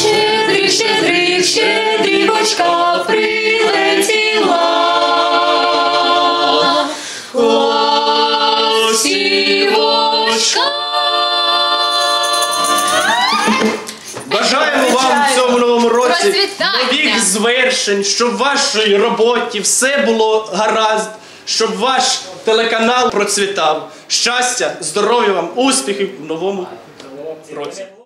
Щедрик, щедрик, щедрівочка прилетіла. Бажаємо вам в цьому новому році Процвітання. нових звершень, щоб в вашій роботі все було гаразд, щоб ваш телеканал процвітав. Щастя, здоров'я вам, успіхів в новому році.